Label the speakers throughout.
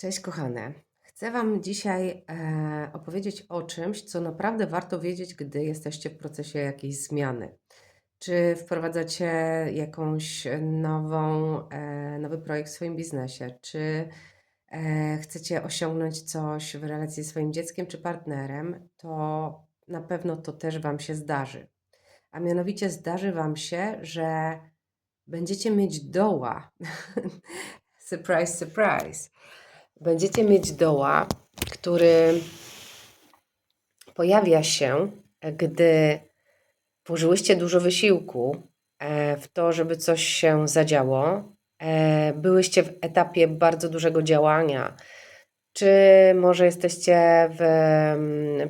Speaker 1: Cześć kochane. Chcę Wam dzisiaj e, opowiedzieć o czymś, co naprawdę warto wiedzieć, gdy jesteście w procesie jakiejś zmiany. Czy wprowadzacie jakąś nową, e, nowy projekt w swoim biznesie, czy e, chcecie osiągnąć coś w relacji ze swoim dzieckiem czy partnerem, to na pewno to też Wam się zdarzy. A mianowicie zdarzy Wam się, że będziecie mieć doła. surprise, surprise będziecie mieć doła, który pojawia się, gdy włożyłyście dużo wysiłku e, w to, żeby coś się zadziało. E, byłyście w etapie bardzo dużego działania, czy może jesteście w,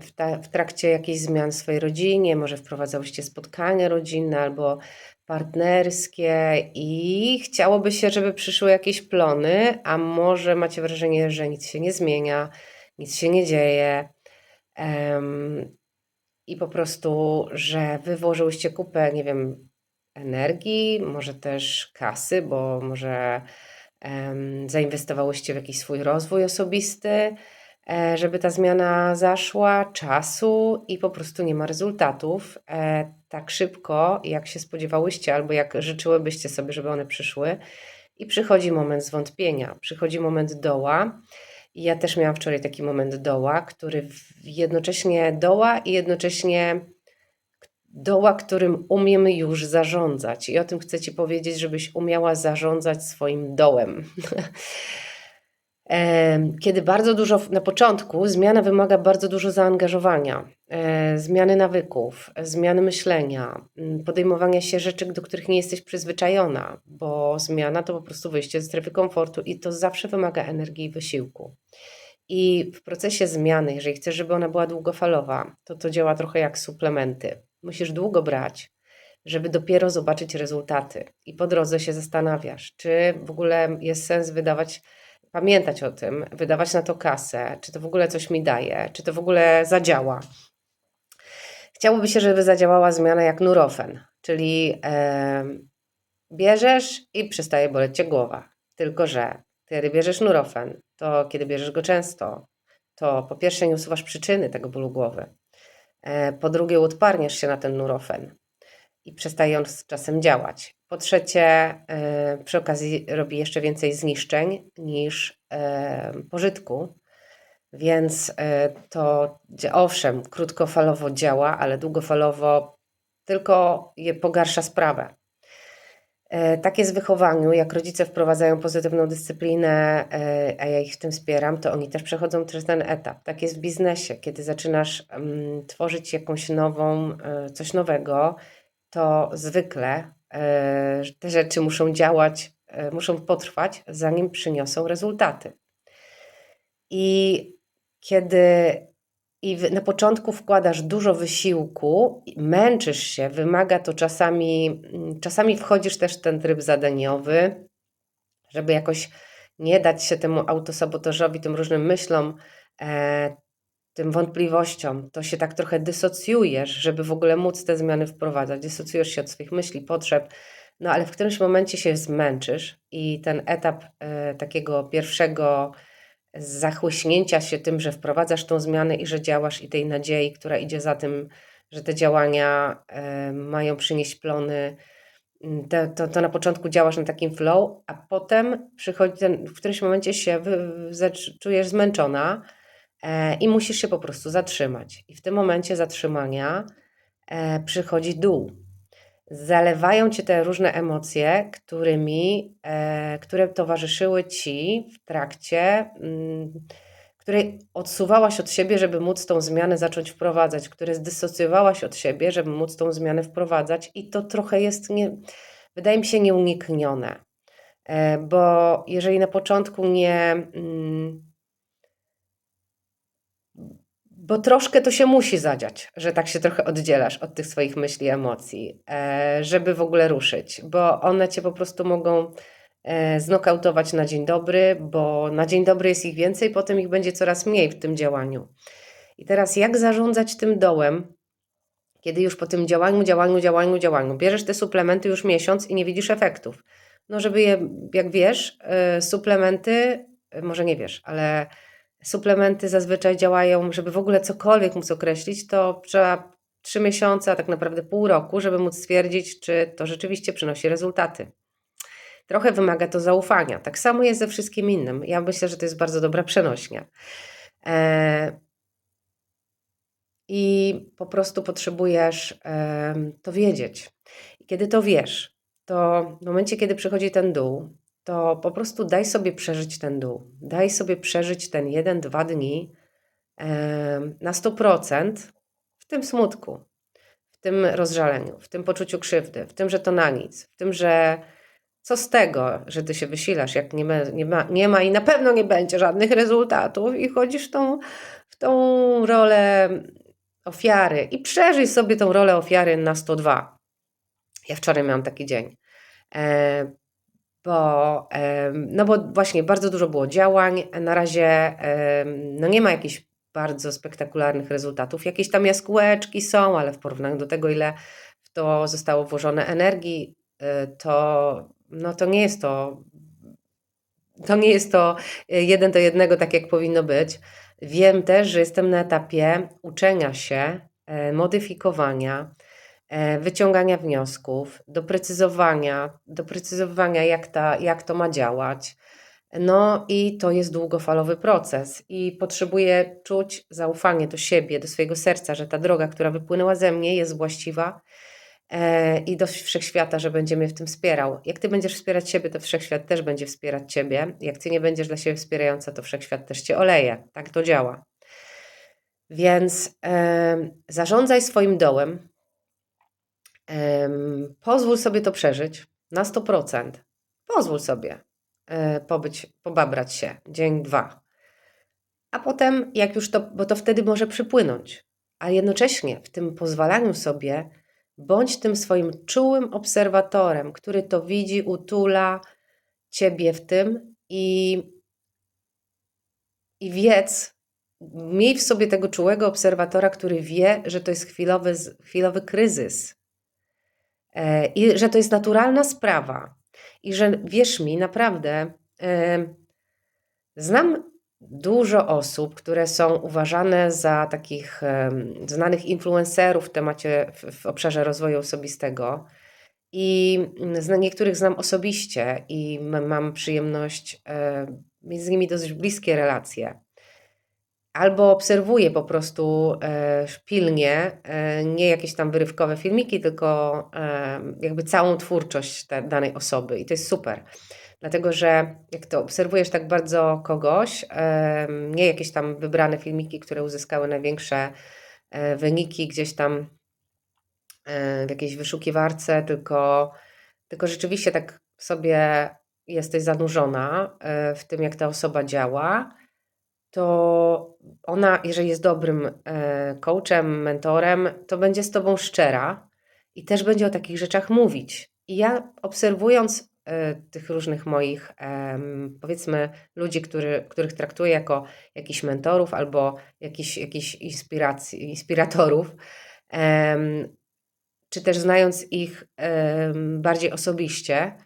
Speaker 1: w, ta, w trakcie jakichś zmian w swojej rodzinie, może wprowadzałyście spotkania rodzinne albo partnerskie i chciałoby się, żeby przyszły jakieś plony, a może macie wrażenie, że nic się nie zmienia, nic się nie dzieje. Um, I po prostu, że wy włożyłyście kupę, nie wiem, energii, może też kasy, bo może um, zainwestowałyście w jakiś swój rozwój osobisty, żeby ta zmiana zaszła, czasu i po prostu nie ma rezultatów. E, tak szybko, jak się spodziewałyście, albo jak życzyłybyście sobie, żeby one przyszły. I przychodzi moment zwątpienia, przychodzi moment doła. I ja też miałam wczoraj taki moment doła, który jednocześnie doła i jednocześnie doła, którym umiemy już zarządzać. I o tym chcę Ci powiedzieć, żebyś umiała zarządzać swoim dołem. Kiedy bardzo dużo na początku zmiana wymaga bardzo dużo zaangażowania, e, zmiany nawyków, zmiany myślenia, podejmowania się rzeczy, do których nie jesteś przyzwyczajona, bo zmiana to po prostu wyjście ze strefy komfortu i to zawsze wymaga energii i wysiłku. I w procesie zmiany, jeżeli chcesz, żeby ona była długofalowa, to to działa trochę jak suplementy. Musisz długo brać, żeby dopiero zobaczyć rezultaty. I po drodze się zastanawiasz, czy w ogóle jest sens wydawać pamiętać o tym, wydawać na to kasę, czy to w ogóle coś mi daje, czy to w ogóle zadziała. Chciałoby się, żeby zadziałała zmiana jak nurofen, czyli e, bierzesz i przestaje boleć cię głowa. Tylko, że kiedy bierzesz nurofen, to kiedy bierzesz go często, to po pierwsze nie usuwasz przyczyny tego bólu głowy. E, po drugie, odparniasz się na ten nurofen i przestaje on z czasem działać. Po trzecie, y, przy okazji robi jeszcze więcej zniszczeń niż y, pożytku, więc y, to owszem, krótkofalowo działa, ale długofalowo tylko je pogarsza sprawę. Tak jest w wychowaniu, jak rodzice wprowadzają pozytywną dyscyplinę, a ja ich w tym wspieram, to oni też przechodzą przez ten etap. Tak jest w biznesie, kiedy zaczynasz um, tworzyć jakąś nową, coś nowego, to zwykle te rzeczy muszą działać, e, muszą potrwać, zanim przyniosą rezultaty. I kiedy i na początku wkładasz dużo wysiłku, męczysz się, wymaga to czasami, mm, czasami wchodzisz też w ten tryb zadaniowy, żeby jakoś nie dać się temu autosabotażowi, tym różnym myślom, e, tym wątpliwościom, to się tak trochę dysocjujesz, żeby w ogóle móc te zmiany wprowadzać. Dysocjujesz się od swoich myśli, potrzeb, no ale w którymś momencie się zmęczysz i ten etap e, takiego pierwszego zachłyśnięcia się tym, że wprowadzasz tą zmianę i że działasz i tej nadziei, która idzie za tym, że te działania e, mają przynieść plony, to, to, to, na początku działasz na takim flow, a potem przychodzi ten, w którymś momencie się wy, czujesz zmęczona, i musisz się po prostu zatrzymać. I w tym momencie zatrzymania e, przychodzi dół. Zalewają cię te różne emocje, którymi, e, które towarzyszyły ci w trakcie, mm, której odsuwałaś od siebie, żeby móc tą zmianę zacząć wprowadzać, które zdysocjowałaś od siebie, żeby móc tą zmianę wprowadzać, i to trochę jest, nie, wydaje mi się, nieuniknione. Bo jeżeli na początku nie mm, bo troszkę to się musi zadziać, że tak się trochę oddzielasz od tych swoich myśli, emocji, e, żeby w ogóle ruszyć, bo one cię po prostu mogą e, znokautować na dzień dobry, bo na dzień dobry jest ich więcej, potem ich będzie coraz mniej w tym działaniu. I teraz jak zarządzać tym dołem, kiedy już po tym działaniu, działaniu, działaniu, działaniu bierzesz te suplementy już miesiąc i nie widzisz efektów? No, żeby je, jak wiesz, e, suplementy może nie wiesz, ale suplementy zazwyczaj działają, żeby w ogóle cokolwiek móc określić, to trzeba trzy miesiące, a tak naprawdę pół roku, żeby móc stwierdzić, czy to rzeczywiście przynosi rezultaty. Trochę wymaga to zaufania. Tak samo jest ze wszystkim innym. Ja myślę, że to jest bardzo dobra przenośnia. E, I po prostu potrzebujesz e, to wiedzieć. I kiedy to wiesz, to w momencie, kiedy przychodzi ten dół, to po prostu daj sobie przeżyć ten dół. Daj sobie przeżyć ten jeden, dwa dni na 100% w tym smutku, w tym rozżaleniu, w tym poczuciu krzywdy, w tym, że to na nic, w tym, że co z tego, że ty się wysilasz, jak nie ma, nie ma, nie ma i na pewno nie będzie żadnych rezultatów i chodzisz w tą, w tą rolę ofiary i przeżyj sobie tą rolę ofiary na 102. Ja wczoraj miałam taki dzień, e, bo, e, no bo właśnie bardzo dużo było działań, na razie e, no nie ma jakichś bardzo spektakularnych rezultatów. Jakieś tam jaskółeczki są, ale w porównaniu do tego, ile w to zostało włożone energii, to no to nie jest to, to nie jest to y, jeden do jednego tak, jak powinno być. Wiem też, że jestem na etapie uczenia się, e, modyfikowania, e, wyciągania wniosków, doprecyzowania, doprecyzowania jak, ta, jak to ma działać. No i to jest długofalowy proces i potrzebuję czuć zaufanie do siebie, do swojego serca, że ta droga, która wypłynęła ze mnie jest właściwa E, i do wszechświata, że będzie mnie w tym wspierał. Jak ty będziesz wspierać siebie, to wszechświat też będzie wspierać ciebie. Jak ty nie będziesz dla siebie wspierająca, to wszechświat też cię oleje. Tak to działa. Więc e, zarządzaj swoim dołem. Pozwól sobie to przeżyć na 100%. Pozwól sobie e, pobyć, pobabrać się dzień, dwa. A potem, jak już to, bo to wtedy może przypłynąć. A jednocześnie w tym pozwalaniu sobie Bądź tym swoim czułym obserwatorem, który to widzi, utula ciebie w tym i, i wiedz, miej w sobie tego czułego obserwatora, który wie, że to jest chwilowy, chwilowy kryzys i że to jest naturalna sprawa. I że wierz mi, naprawdę, e, znam dużo osób, które są uważane za takich znanych influencerów w temacie, w, w obszarze rozwoju osobistego. I mm, niektórych znam osobiście i mam przyjemność mieć z nimi dosyć bliskie relacje. Albo obserwuję po prostu e, pilnie, e, nie jakieś tam wyrywkowe filmiki, tylko jakby całą twórczość danej osoby i to jest super. Dlatego, że jak to obserwujesz tak bardzo kogoś, nie jakieś tam wybrane filmiki, które uzyskały największe e, wyniki gdzieś tam e, w jakiejś wyszukiwarce, tylko, tylko rzeczywiście tak sobie jesteś zanurzona e, w tym, jak ta osoba działa, to ona, jeżeli jest dobrym coachem, mentorem, to będzie z tobą szczera i też będzie o takich rzeczach mówić. I ja obserwując E, tych różnych moich, powiedzmy, ludzi, który, których traktuję jako jakichś mentorów albo jakichś, jakichś inspiracji, inspiratorów, czy też znając ich bardziej osobiście,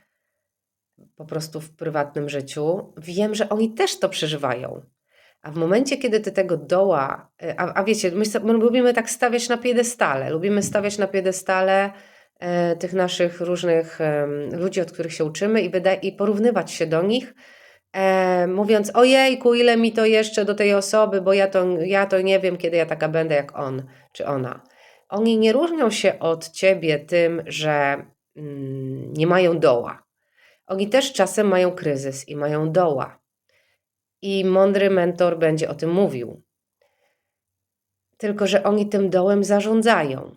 Speaker 1: po prostu w prywatnym życiu, wiem, że oni też to przeżywają. A w momencie, kiedy ty tego doła, e, a, a wiecie, my, my lubimy tak stawiać na piedestale, lubimy stawiać na piedestale E, tych naszych różnych ludzi, od których się uczymy i, i porównywać się do nich, e, mówiąc ojejku, ile mi to jeszcze do tej osoby, bo ja to, ja to nie wiem, kiedy ja taka będę jak on czy ona. Oni nie różnią się od ciebie tym, że mm, nie mają doła. Oni też czasem mają kryzys i mają doła. I mądry mentor będzie o tym mówił. Tylko, że oni tym dołem zarządzają.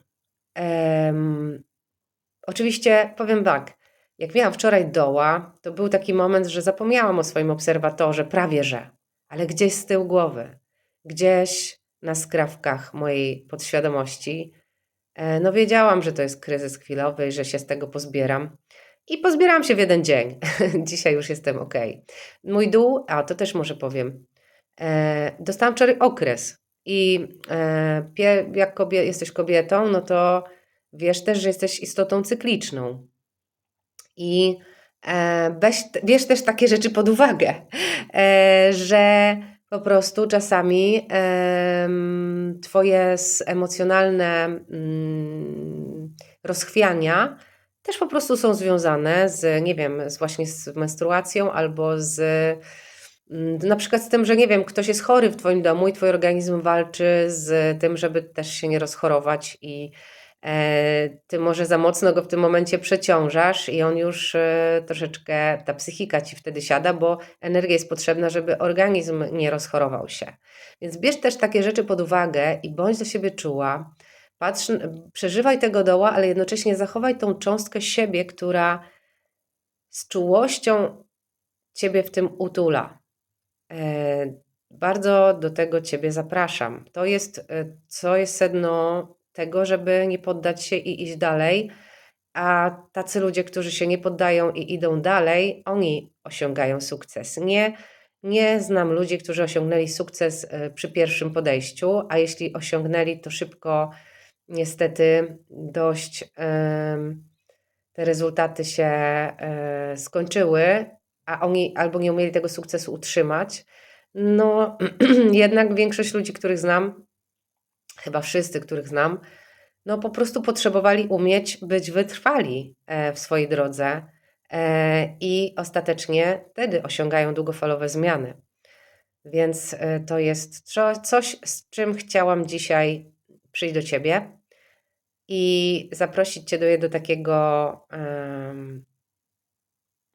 Speaker 1: Oczywiście powiem tak, jak miałam wczoraj doła, to był taki moment, że zapomniałam o swoim obserwatorze, prawie że, ale gdzieś z tyłu głowy, gdzieś na skrawkach mojej podświadomości, e, no wiedziałam, że to jest kryzys chwilowy i że się z tego pozbieram. I pozbieram się w jeden dzień. Dzisiaj już jestem ok. Mój dół, a to też może powiem, e, dostałam wczoraj okres. I e, jak kobie, jesteś kobietą, no to wiesz też, że jesteś istotą cykliczną. I E, weź, bierz też takie rzeczy pod uwagę, e, że po prostu czasami em, twoje emocjonalne mm, rozchwiania też po prostu są związane z, nie wiem, z właśnie z menstruacją albo z mm, na przykład z tym, że nie wiem, ktoś jest chory w twoim domu i twój organizm walczy z tym, żeby też się nie rozchorować i e, ty może za mocno go w tym momencie przeciążasz i on już e, troszeczkę, ta psychika ci wtedy siada, bo energia jest potrzebna, żeby organizm nie rozchorował się. Więc bierz też takie rzeczy pod uwagę i bądź do siebie czuła. Patrz, przeżywaj tego doła, ale jednocześnie zachowaj tą cząstkę siebie, która z czułością ciebie w tym utula. E, bardzo do tego ciebie zapraszam. To jest, e, co jest sedno tego, żeby nie poddać się i iść dalej. A tacy ludzie, którzy się nie poddają i idą dalej, oni osiągają sukces. Nie, nie znam ludzi, którzy osiągnęli sukces e, przy pierwszym podejściu, a jeśli osiągnęli, to szybko niestety dość te rezultaty się e, skończyły, a oni albo nie umieli tego sukcesu utrzymać. No, jednak większość ludzi, których znam, chyba wszyscy, których znam, no po prostu potrzebowali umieć być wytrwali e, w swojej drodze e, i ostatecznie wtedy osiągają długofalowe zmiany. Więc to jest coś, z czym chciałam dzisiaj przyjść do Ciebie i zaprosić Cię do, do takiego em,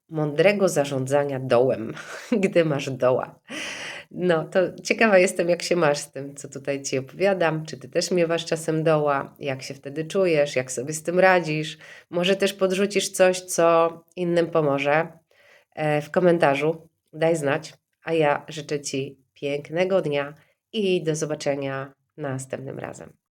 Speaker 1: mądrego zarządzania dołem, gdy masz doła. No, to ciekawa jestem, jak się masz z tym, co tutaj Ci opowiadam. Czy Ty też miewasz czasem doła? Jak się wtedy czujesz? Jak sobie z tym radzisz? Może też podrzucisz coś, co innym pomoże e, w komentarzu. Daj znać. A ja życzę Ci pięknego dnia i do zobaczenia następnym razem.